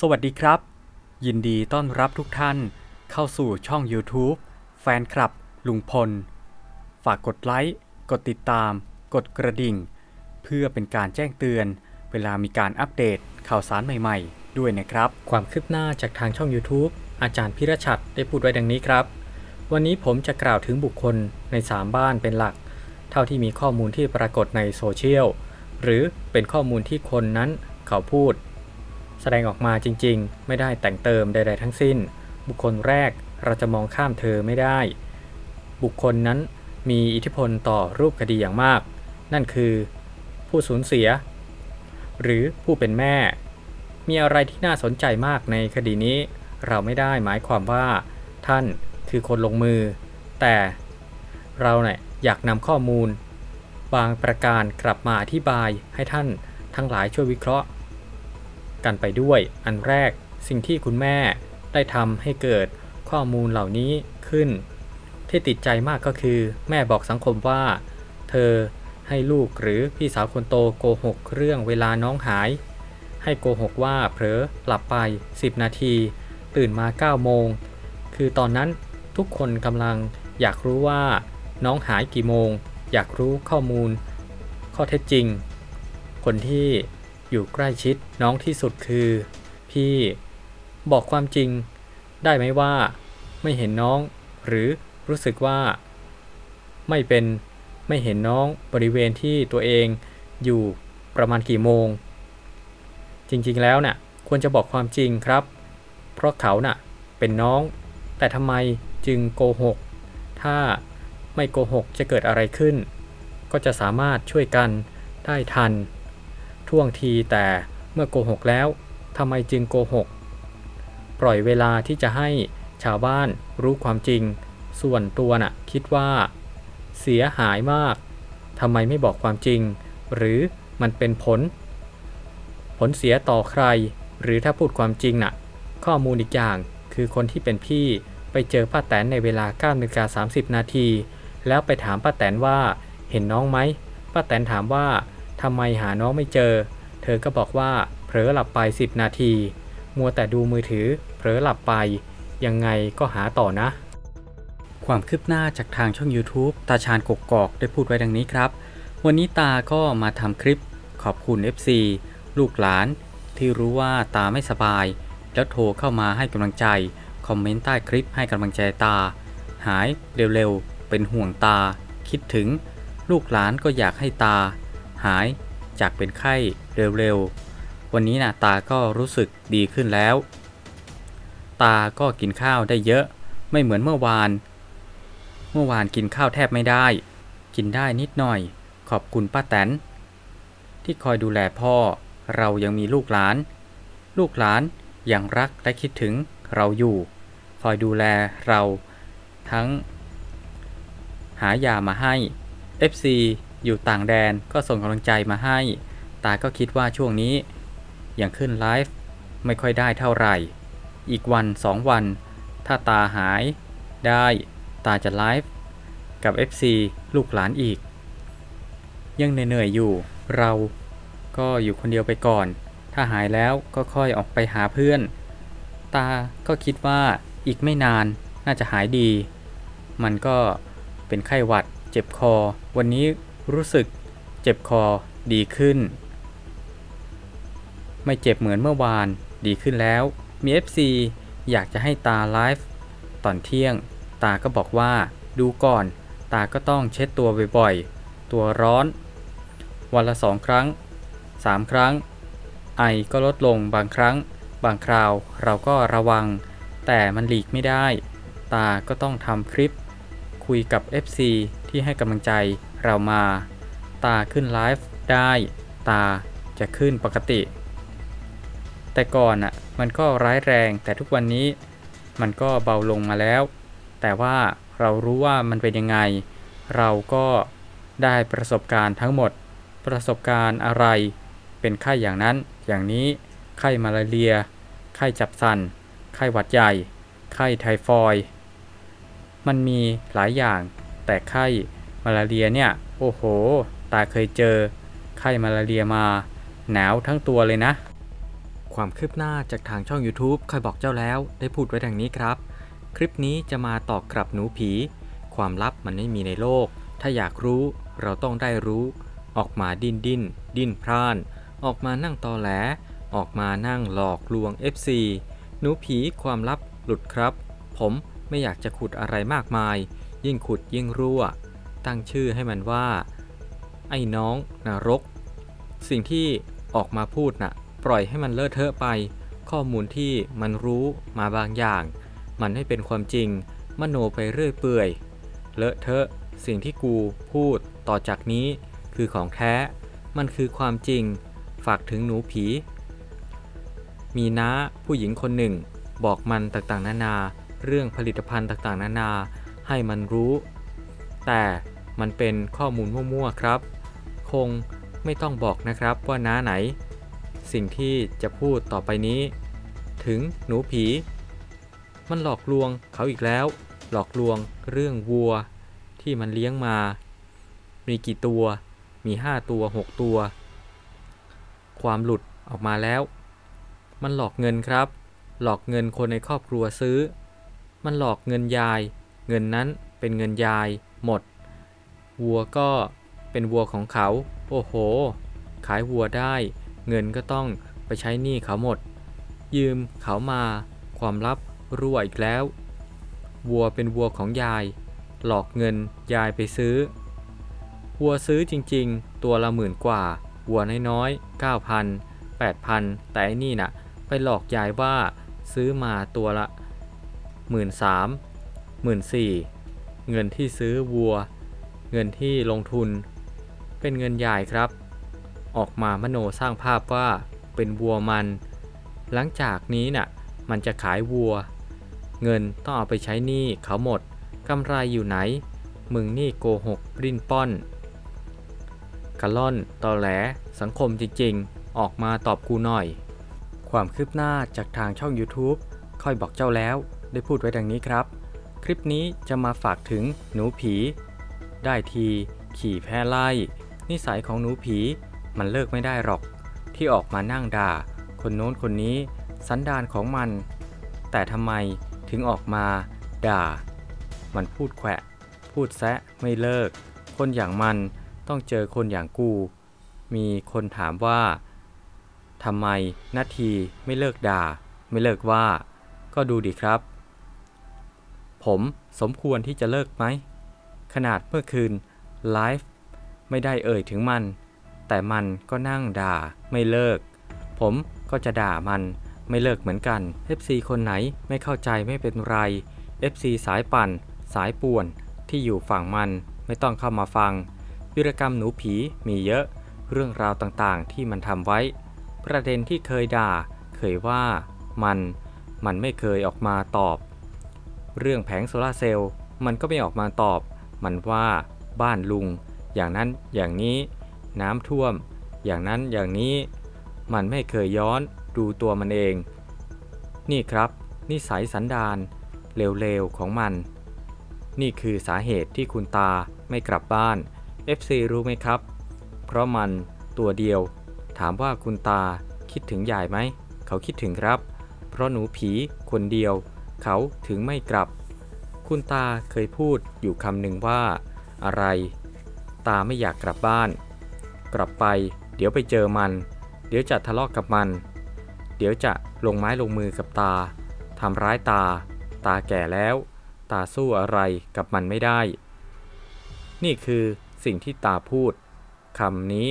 สวัสดีครับ ยินดีต้อนรับทุกท่านเข้าสู่ช่อง YouTube แฟนคลับ ลุงพล ฝากกดไลค์ กดติดตาม กดกระดิ่ง เพื่อเป็นการแจ้งเตือน เวลามีการอัปเดตข่าวสารใหม่ๆ ด้วยนะครับ ความคืบหน้าจากทางช่อง YouTube อาจารย์พิรชัดได้พูดไว้ดังนี้ครับ วันนี้ผมจะกล่าวถึงบุคคลใน 3 บ้านเป็นหลัก เท่าที่มีข้อมูลที่ปรากฏในโซเชียลหรือเป็นข้อมูลที่คนนั้นเขาพูด แสดงออกมาจริงๆ ไม่ได้แต่งเติมใดๆทั้งสิ้น บุคคลแรกเราจะมองข้ามเธอไม่ได้ บุคคลนั้นมีอิทธิพลต่อรูปคดีอย่างมาก นั่นคือ ผู้สูญเสีย หรือผู้เป็นแม่ มีอะไรที่น่าสนใจมากในคดีนี้ เราไม่ได้หมายความว่า ท่านคือคนลงมือ แต่เราเนี่ยอยากนำข้อมูล บางประการกลับมาอธิบายให้ท่านทั้งหลายช่วยวิเคราะห์ กันไปด้วย อันแรกสิ่งที่คุณแม่ได้ทำให้เกิดข้อมูลเหล่านี้ขึ้น ที่ติดใจมากก็คือ แม่บอกสังคมว่า เธอให้ลูกหรือพี่สาวคนโตโกหกเรื่องเวลาน้องหาย ให้โกหกว่าเผลอหลับไป 10 นาที ตื่นมา 9 โมง คือตอนนั้นทุกคนกำลังอยากรู้ว่า น้องหายกี่โมง อยากรู้ข้อมูล ข้อเท็จจริง คนที่ อยู่ใกล้ชิดน้องที่สุดคือ พี่ บอกความจริง ได้ไหมว่า ไม่เห็นน้อง หรือรู้สึกว่า ไม่เป็นไม่เห็นน้องบริเวณที่ตัวเองอยู่ประมาณกี่โมง จริงๆแล้วน่ะควรจะบอกความจริงครับ เพราะเขาน่ะเป็นน้อง แต่ทำไมจึงโกหก ถ้าไม่โกหกจะเกิดอะไรขึ้น ก็จะสามารถช่วยกันได้ทัน ท่วงทีแต่เมื่อโกหกแล้วทำไมจึงโกหก ปล่อยเวลาที่จะให้ชาวบ้านรู้ความจริง ส่วนตัวน่ะคิดว่า เสียหายมากทำไมไม่บอกความจริง หรือมันเป็นผล ผลเสียต่อใคร หรือถ้าพูดความจริงน่ะ ข้อมูลอีกอย่างคือคนที่เป็นพี่ไปเจอป้าแตนในเวลา9นาฬิกา30นาที แล้วไปถามป้าแตนว่าเห็นน้องไหมป้าแตนถามว่า ทำไมหาน้องไม่เจอ เธอก็บอกว่าเผลอหลับไป 10 นาที มัวแต่ดูมือถือ เผลอหลับไป ยังไงก็หาต่อนะ ความคืบหน้าจากทางช่อง YouTube ตาชาญกกกอกได้พูดไว้ดังนี้ครับ วันนี้ตาก็มาทำคลิปขอบคุณ FC ลูกหลาน ที่รู้ว่าตาไม่สบาย แล้วโทรเข้ามาให้กำลังใจ คอมเมนต์ใต้คลิปให้กำลังใจตา หายเร็วๆ เป็นห่วงตา คิดถึง ลูกหลานก็อยากให้ตา หายจากเป็นไข้เร็วๆ วันนี้นะตาก็รู้สึกดีขึ้นแล้ว ตาก็กินข้าวได้เยอะ ไม่เหมือนเมื่อวาน เมื่อวานกินข้าวแทบไม่ได้ กินได้นิดหน่อย ขอบคุณป้าแตน ที่คอยดูแลพ่อ เรายังมีลูกหลาน ลูกหลานยังรักและคิดถึงเราอยู่ คอยดูแลเราทั้ง หายามาให้ FC อยู่ต่างแดนก็ส่งกำลังใจมาให้ ตาก็คิดว่าช่วงนี้ อยังขึ้นไลฟ์ไม่ค่อยได้เท่าไหร่ อีกวันสองวัน ถ้าตาหายได้ตาจะไลฟ์กับ FC ลูกหลานอีก ยังเหนื่อยอยู่เราก็อยู่คนเดียวไปก่อน ถ้าหายแล้วก็ค่อยออกไปหาเพื่อน ตาก็คิดว่าอีกไม่นานน่าจะหายดี มันก็เป็นไข้หวัด เจ็บคอ วันนี้ รู้สึกเจ็บคอดีขึ้น ไม่เจ็บเหมือนเมื่อวานดีขึ้นแล้ว มี FC อยากจะให้ตาไลฟ์ตอนเที่ยง ตาก็บอกว่าดูก่อน ตาก็ต้องเช็ดตัวบ่อยๆ ตัวร้อน วันละสองครั้งสามครั้ง ไอก็ลดลงบางครั้ง บางคราวเราก็ระวัง แต่มันหลีกไม่ได้ ตาก็ต้องทำคลิป คุยกับ FC ที่ให้กำลังใจ เรามา ตาขึ้นไลฟ์ได้ ตาจะขึ้นปกติ แต่ก่อนอะมันก็ร้ายแรงแต่ทุกวันนี้มันก็เบาลงมาแล้ว แต่ว่าเรารู้ว่ามันเป็นยังไง เราก็ได้ประสบการณ์ทั้งหมด ประสบการณ์อะไร เป็นไข้อย่างนั้น อย่างนี้ไข้มาลาเรีย ไข้จับสันไข้หวัดใหญ่ ไข้ไทฟอย มันมีหลายอย่าง แต่ไข้ มาลาเรียเนี่ย โอ้โห ตาเคยเจอ ไข้มาลาเรียมา หนาวทั้งตัวเลยนะ ความคืบหน้าจากทางช่อง YouTube เคยบอกเจ้าแล้ว ได้พูดไว้ดังนี้ครับ คลิปนี้จะมาตอบกลับหนูผี ความลับมันไม่มีในโลก ถ้าอยากรู้เราต้องได้รู้ ออกมาดิ้นดิ้น ดิ้นพร่าน ออกมานั่งตอแหล ออกมานั่งหลอกลวง FC หนูผีความลับหลุดครับ ผมไม่อยากจะขุดอะไรมากมาย ยิ่งขุดยิ่งรั่ว ตั้งชื่อให้มันว่า ไอ้น้องนรก สิ่งที่ออกมาพูดน่ะ ปล่อยให้มันเลอะเทอะไป ข้อมูลที่มันรู้มาบางอย่าง มันให้เป็นความจริง มโนไปเรื่อยเปื่อย เลอะเทอะสิ่งที่กูพูดต่อจากนี้คือของแท้ มันคือความจริง ฝากถึงหนูผี มีน้าผู้หญิงคนหนึ่ง บอกมันต่างๆ นานา เรื่องผลิตภัณฑ์ต่างๆ นานา ให้มันรู้ แต่ มันเป็นข้อมูลมั่วๆครับ คงไม่ต้องบอกนะครับว่าน้าไหน สิ่งที่จะพูดต่อไปนี้ ถึงหนูผี มันหลอกลวงเขาอีกแล้ว หลอกลวงเรื่องวัว ที่มันเลี้ยงมา มีกี่ตัว มี5ตัว6ตัว ความหลุดออกมาแล้ว มันหลอกเงินครับ หลอกเงินคนในครอบครัวซื้อ มันหลอกเงินยาย เงินนั้นเป็นเงินยายหมด วัวก็เป็นวัวของเขา โอ้โห ขายวัวได้ เงินก็ต้องไปใช้หนี้เขาหมด ยืมเขามา ความลับรั่วอีกแล้ว วัวเป็นวัวของยาย หลอกเงินยายไปซื้อ วัวซื้อจริงๆ ตัวละหมื่นกว่า วัวน้อยๆ9,000 8,000 แต่อ้นี่น่ะ ไปหลอกยายว่าซื้อมาตัวละหมื่นสามหมื่นสี่เงินที่ซื้อวัว เงินที่ลงทุน เป็นเงินยายครับ ออกมามโนสร้างภาพว่าเป็นวัวมัน หลังจากนี้น่ะมันจะขายวัว เงินต้องเอาไปใช้หนี้เขาหมดกำไรอยู่ไหน มึงนี่โกหกริ้นป้อนกะล่อนตอแหล สังคมจริงๆ ออกมาตอบกูหน่อย ความคืบหน้าจากทางช่อง YouTube ค่อยบอกเจ้าแล้ว ได้พูดไว้ดังนี้ครับ คลิปนี้จะมาฝากถึงหนูผี ได้ที ขี่แพ้ไล่ นิสัยของหนูผีมันเลิกไม่ได้หรอก ที่ออกมานั่งด่า คนโน้นคนนี้สันดานของมัน แต่ทำไมถึงออกมา ด่า มันพูดแขวะ พูดแซะไม่เลิก คนอย่างมันต้องเจอคนอย่างกู มีคนถามว่าทำไมนาทีไม่เลิกด่า ไม่เลิกว่า ก็ดูดิครับ ผมสมควรที่จะเลิกไหม ขนาดเมื่อคืนไลฟ์ไม่ได้เอ่ยถึงมัน แต่มันก็นั่งด่าไม่เลิก ผมก็จะด่ามันไม่เลิกเหมือนกัน FC คนไหนไม่เข้าใจไม่เป็นไร FC สายปั่น สายป่วน ที่อยู่ฝั่งมันไม่ต้องเข้ามาฟัง วิรกรรมหนูผีมีเยอะ เรื่องราวต่างๆ ที่มันทำไว้ ประเด็นที่เคยด่า เคยว่ามันมันไม่เคยออกมาตอบ เรื่องแผงโซลาร์เซลล์มันก็ไม่ออกมาตอบ มันว่าบ้านลุง อย่างนั้นอย่างนี้น้ำท่วม อย่างนั้นอย่างนี้ มันไม่เคยย้อนดูตัวมันเอง นี่ครับ นิสัยสันดานเร็วๆของมัน นี่คือสาเหตุที่คุณตาไม่กลับบ้าน FC รู้ไหมครับ เพราะมันตัวเดียว ถามว่าคุณตาคิดถึงยายไหม เขาคิดถึงครับ เพราะหนูผีคนเดียว เขาถึงไม่กลับ คุณตาเคยพูดอยู่คำหนึ่งว่า อะไร ตาไม่อยากกลับบ้าน กลับไป เดี๋ยวไปเจอมัน เดี๋ยวจะทะเลาะกกับมัน เดี๋ยวจะลงไม้ลงมือกับตาทำร้ายตา ตาแก่แล้ว ตาสู้อะไรกับมันไม่ได้ นี่คือสิ่งที่ตาพูดคำนี้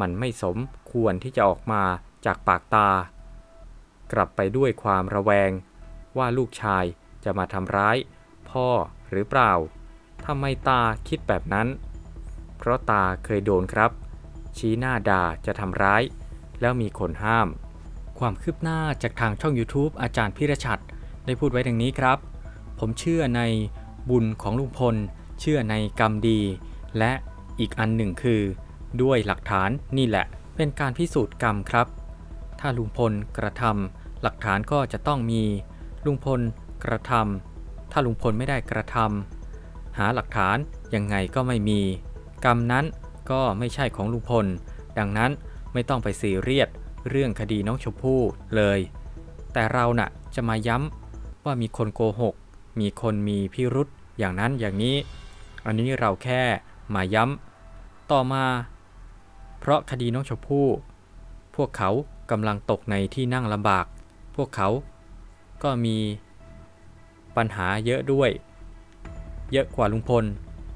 มันไม่สมควรที่จะออกมาจากปากตา กลับไปด้วยความระแวง ว่าลูกชายจะมาทำร้าย พ่อหรือเปล่าทำไมตาคิดแบบนั้น เพราะตาเคยโดนครับ ชี้หน้าด่าจะทำร้าย แล้วมีคนห้าม ความคืบหน้าจากทางช่อง YouTube อาจารย์พิรชัดได้พูดไว้ดังนี้ครับ ผมเชื่อในบุญของลุงพล เชื่อในกรรมดี และอีกอันหนึ่งคือ ด้วยหลักฐานนี่แหละ เป็นการพิสูจน์กรรมครับ ถ้าลุงพลกระทำหลักฐานก็จะต้องมี ลุงพลกระทำ ถ้าลุงพลไม่ได้กระทำหาหลักฐานยังไงก็ไม่มี กรรมนั้นก็ไม่ใช่ของลุงพล ดังนั้นไม่ต้องไปซีเรียสเรื่องคดีน้องชมพู่เลย แต่เราน่ะจะมาย้ำว่ามีคนโกหก มีคนมีพิรุษอย่างนั้นอย่างนี้ อันนี้เราแค่มาย้ำต่อมา เพราะคดีน้องชมพู่ พวกเขากำลังตกในที่นั่งลำบาก พวกเขาก็มี ปัญหาเยอะด้วย เยอะกว่าลุงพล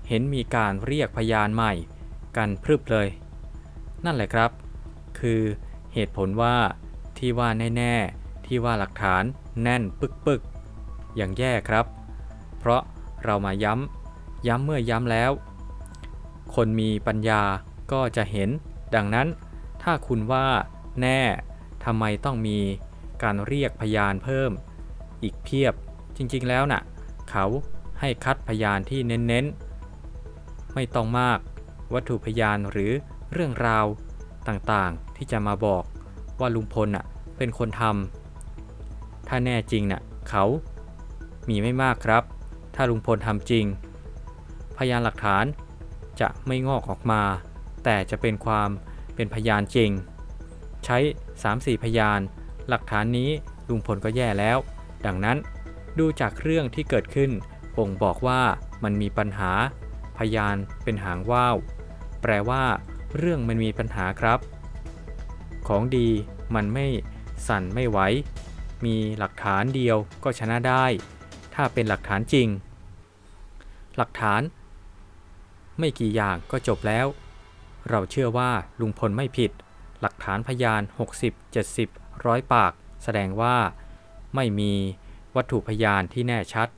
เห็นมีการเรียกพยานใหม่ กันพรึบเลย นั่นแหละครับ คือเหตุผลว่าที่ว่าแน่ๆ ที่ว่าหลักฐานแน่นปึกๆอย่างแย่ครับ เพราะเรามาย้ำ ย้ำเมื่อย้ำแล้ว คนมีปัญญาก็จะเห็น ดังนั้น ถ้าคุณว่าแน่ทำไมต้องมีการเรียกพยานเพิ่ม อีกเพียบ จริงๆแล้วน่ะ เขาให้คัดพยานที่เน้นๆ ไม่ต้องมากวัตถุพยานหรือเรื่องราวต่างๆ ที่จะมาบอกว่าลุงพลน่ะเป็นคนทำถ้าแน่จริงน่ะเขามีไม่มากครับ ถ้าลุงพลทำจริง พยานหลักฐานจะไม่งอกออกมา แต่จะเป็นความเป็นพยานจริง ใช้ 3-4 พยาน หลักฐานนี้ลุงพลก็แย่แล้ว ดังนั้น ดูจากเรื่องที่เกิดขึ้นบ่งบอกว่ามันมีปัญหา พยานเป็นหางว่าว แปลว่าเรื่องมันมีปัญหาครับ ของดีมันไม่สั่นไม่ไหว มีหลักฐานเดียวก็ชนะได้ ถ้าเป็นหลักฐานจริง หลักฐาน ไม่กี่อย่างก็จบแล้ว เราเชื่อว่าลุงพลไม่ผิด หลักฐานพยาน 60 70ร้อยปาก แสดงว่าไม่มี วัตถุพยานที่แน่ชัด